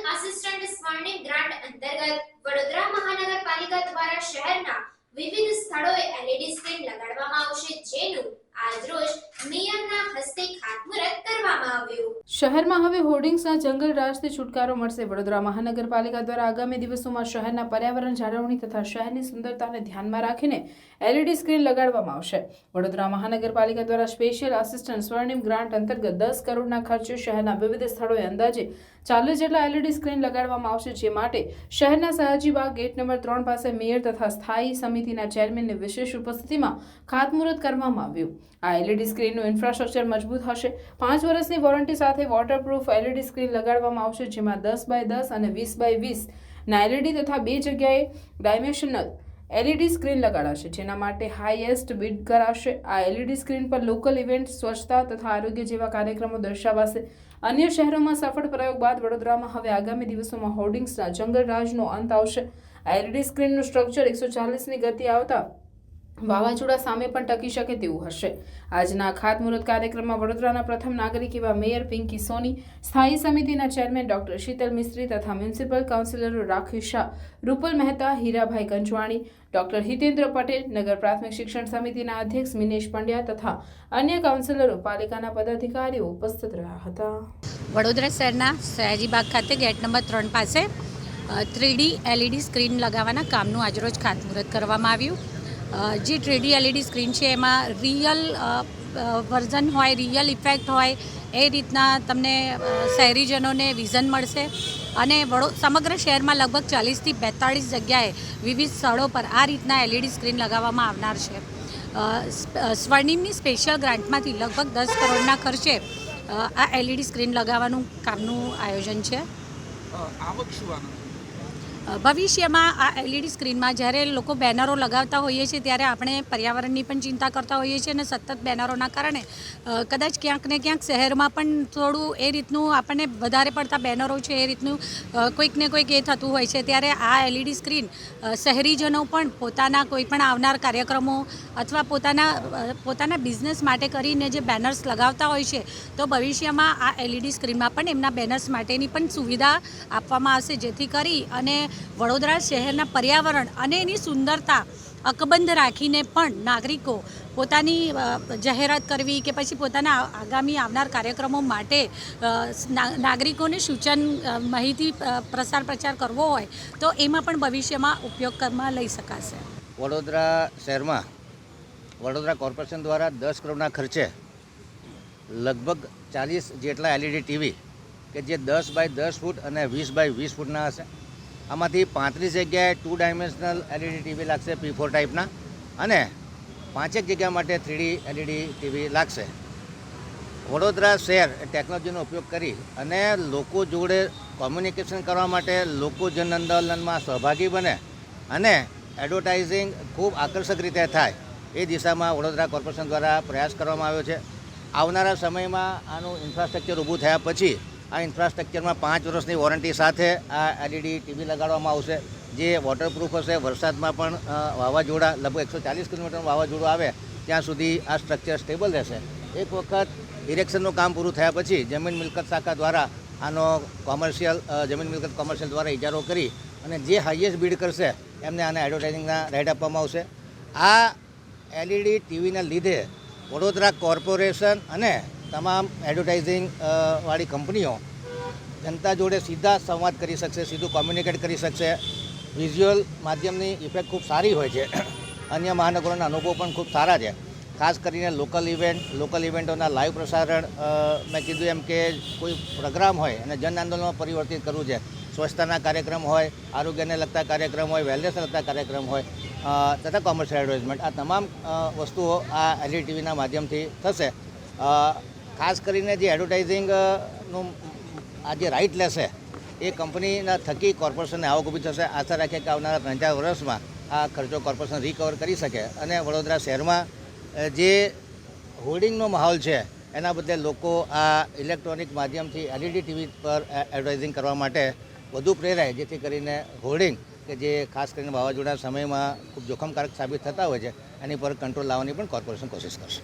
સ્વર્ણિમ grant અંતર્ગત વડોદરા મહાનગરપાલિકા દ્વારા શહેરના વિવિધ સ્થળોએ એલઈડી સ્ક્રીન લગાડવામાં આવશે, જેનું આજરોજ મેયરના હસ્તે ખાતમુહૂર્ત કરવામાં આવ્યું શહેરમાં હવે હોર્ડિંગ્સના જંગલ રાજથી છુટકારો મળશે. વડોદરા મહાનગરપાલિકા દ્વારા આગામી દિવસોમાં શહેરના પર્યાવરણ જાળવણી તથા શહેરની સુંદરતાને ધ્યાનમાં રાખીને એલઈડી સ્ક્રીન લગાડવામાં આવશે. વડોદરા મહાનગરપાલિકા દ્વારા સ્પેશિયલ આસિસ્ટન્ટ સ્વર્ણિમ ગ્રાન્ટ અંતર્ગત દસ કરોડના ખર્ચે શહેરના વિવિધ સ્થળોએ અંદાજે ચાલીસ જેટલા એલઈડી સ્ક્રીન લગાડવામાં આવશે, જે માટે શહેરના સયાજીબાગ ગેટ નંબર ત્રણ પાસે મેયર તથા સ્થાયી સમિતિના ચેરમેનની વિશેષ ઉપસ્થિતિમાં ખાતમુહૂર્ત કરવામાં આવ્યું. આ એલઈડી સ્ક્રીનનું ઇન્ફ્રાસ્ટ્રક્ચર મજબૂત હશે. પાંચ વર્ષની વોરંટી સાથે વોટરપ્રૂફ એલઈડી સ્ક્રીન લગાડવામાં આવશે, જેમાં દસ બાય દસ અને વીસ બાય વીસ ના એલઈડી તથા બે જગ્યાએ ડાયમેન્શનલ એલઈડી સ્ક્રીન લગાડાશે, જેના માટે હાઈએસ્ટ બિડ કરાશે. આ એલઈડી સ્ક્રીન પર લોકલ ઇવેન્ટ સ્વચ્છતા તથા આરોગ્ય જેવા કાર્યક્રમો દર્શાવાશે. અન્ય શહેરોમાં સફળ પ્રયોગ બાદ વડોદરામાં હવે આગામી દિવસોમાં હોર્ડિંગ્સના જંગલ રાજનો અંત આવશે. આ એલઈડી સ્ક્રીનનું સ્ટ્રક્ચર એકસો ચાલીસની ગતિ આવતા વાવાઝોડા સામે પણ ટકી શકે તેવું હશે. આજના ખાતમુહૂર્ત કાર્યક્રમમાં વડોદરાના પ્રથમ નાગરિક એવા મેયર પિંકી સોની, સ્થાયી સમિતિના ચેરમેન ડોક્ટર શીતલ મિસ્ત્રી તથા મ્યુનિસિપલ કાઉન્સિલરો રાખી શાહ, રૂપલ મહેતા, હીરાભાઈ કંચવાણી ડોક્ટર હિતેન્દ્ર પટેલ, નગર પ્રાથમિક શિક્ષણ સમિતિના અધ્યક્ષ મિનેશ પંડ્યા તથા અન્ય કાઉન્સિલરો, પાલિકાના પદાધિકારીઓ ઉપસ્થિત રહ્યા હતા. વડોદરા શહેરના સયાજીબાગ ખાતે ગેટ નંબર ત્રણ પાસે થ્રીડી એલઈડી સ્ક્રીન લગાવવાના કામનું આજરોજ ખાતમુહૂર્ત કરવામાં આવ્યું. જે થ્રીડી એલઈડી સ્ક્રીન છે, એમાં રિયલ વર્ઝન હોય, રિયલ ઇફેક્ટ હોય, એ રીતના તમને શહેરીજનોને વિઝન મળશે. અને વડો, સમગ્ર શહેરમાં લગભગ ચાલીસથી બેતાળીસ જગ્યાએ વિવિધ સ્થળો પર આ રીતના એલઈડી સ્ક્રીન લગાવવામાં આવનાર છે. સ્વર્ણિમની સ્પેશિયલ ગ્રાન્ટમાંથી લગભગ દસ કરોડના ખર્ચે આ એલઈડી સ્ક્રીન લગાવવાનું કામનું આયોજન છે. આવક શું ભવિષ્યમાં આ એલઈડી સ્ક્રીનમાં જ્યારે લોકો બેનરો લગાવતા હોઈએ છીએ, ત્યારે આપણે પર્યાવરણની પણ ચિંતા કરતા હોઈએ છીએ અને સતત બેનરોના કારણે કદાચ ક્યાંક ને ક્યાંક શહેરમાં પણ થોડું એ રીતનું આપણને વધારે પડતા બેનરો છે એ રીતનું કોઈક ને કોઈક એ થતું હોય છે. ત્યારે આ એલઈડી સ્ક્રીન શહેરીજનો પણ પોતાના કોઈ પણ આવનાર કાર્યક્રમો અથવા પોતાના પોતાના બિઝનેસ માટે કરીને જે બેનર્સ લગાવતા હોય છે, તો ભવિષ્યમાં આ એલઈડી સ્ક્રીનમાં પણ એમના બેનર્સ માટેની પણ સુવિધા આપવામાં આવશે, જેથી કરી અને વડોદરા શહેરના પર્યાવરણ અને એની સુંદરતા અકબંધ રાખીને પણ નાગરિકો પોતાની જાહેરાત કરવી કે પછી પોતાના આગામી આવનાર કાર્યક્રમો માટે નાગરિકોને સૂચન માહિતી પ્રસાર પ્રચાર કરવો હોય તો એમાં પણ ભવિષ્યમાં ઉપયોગમાં લઈ શકાશે. વડોદરા શહેરમાં, વડોદરા કોર્પોરેશન દ્વારા દસ કરોડના ખર્ચે લગભગ ચાલીસ જેટલા એલઈડી ટીવી કે જે દસ બાય દસ ફૂટ અને વીસ બાય વીસ ફૂટના હશે. આમાંથી પાંત્રીસ જગ્યાએ ટુ ડાયમેન્શનલ એલઈડી ટીવી લાગશે પી ફોર ટાઈપના અને પાંચેક જગ્યા માટે થ્રીડી એલઈડી ટીવી લાગશે. વડોદરા શહેર એ ટેકનોલોજીનો ઉપયોગ કરી અને લોકો જોડે કોમ્યુનિકેશન કરવા માટે લોકો જન આંદોલનમાં સહભાગી બને અને એડવર્ટાઇઝિંગ ખૂબ આકર્ષક રીતે થાય એ દિશામાં વડોદરા કોર્પોરેશન દ્વારા પ્રયાસ કરવામાં આવ્યો છે. આવનારા સમયમાં આનું ઇન્ફ્રાસ્ટ્રક્ચર ઊભું થયા પછી આ ઇન્ફ્રાસ્ટ્રક્ચરમાં પાંચ વર્ષની વોરંટી સાથે આ એલઈડી ટીવી લગાડવામાં આવશે. જે વોટરપ્રૂફ હશે, વરસાદમાં પણ વાવાઝોડા, લગભગ એકસો ચાલીસ કિલોમીટરનું વાવાઝોડું આવે, ત્યાં સુધી આ સ્ટ્રક્ચર સ્ટેબલ રહેશે. એક વખત ઇરેક્શનનું કામ પૂરું થયા પછી જમીન મિલકત શાખા દ્વારા આનો કોમર્શિયલ જમીન મિલકત કોમર્શિયલ દ્વારા ઇજારો કરી અને જે હાઈએસ્ટ બીડ કરશે, એમને આને એડવર્ટાઇઝિંગના રાઇટ આપવામાં આવશે. આ એલઈડી ટીવીના લીધે વડોદરા કોર્પોરેશન અને તમામ એડવર્ટાઇઝિંગ વાળી કંપનીઓ જનતા જોડે સીધા સંવાદ કરી શકશે, સીધું કોમ્યુનિકેટ કરી શકશે. વિઝ્યુઅલ માધ્યમની ઇફેક્ટ ખૂબ સારી હોય છે. અન્ય મહાનગરોના અનુભવ પણ ખૂબ સારા છે. ખાસ કરીને લોકલ ઇવેન્ટ લોકલ ઇવેન્ટોના લાઈવ પ્રસારણ મેં કીધું એમ કે કોઈ પ્રોગ્રામ હોય અને જન આંદોલનમાં પરિવર્તિત કરવું છે, સ્વચ્છતાના કાર્યક્રમ હોય, આરોગ્યને લગતા કાર્યક્રમ હોય વેલનેસને લગતા કાર્યક્રમ હોય તથા કોમર્શિયલ એડવર્ટાઇઝમેન્ટ આ તમામ વસ્તુઓ આ એલઈ ટીવીના માધ્યમથી થશે. ખાસ કરીને જે એડવર્ટાઇઝિંગનું આ જે રાઇટ લેશે, એ કંપનીના થકી કોર્પોરેશનને આવક ઊભી થશે. આશા રાખીએ કે આવનારા ત્રણ ચાર વર્ષમાં આ ખર્ચો કોર્પોરેશન રિકવર કરી શકે અને વડોદરા શહેરમાં જે હોર્ડિંગનો માહોલ છે, એના બદલે લોકો આ ઇલેક્ટ્રોનિક માધ્યમથી એલઈડી ટીવી પર એડવર્ટાઇઝિંગ કરવા માટે વધુ પ્રેરાય, જેથી કરીને હોર્ડિંગ કે જે ખાસ કરીને વાવાઝોડા સમયમાં ખૂબ જોખમકારક સાબિત થતા હોય છે, એની પર કંટ્રોલ લાવવાની પણ કોર્પોરેશન કોશિશ કરશે.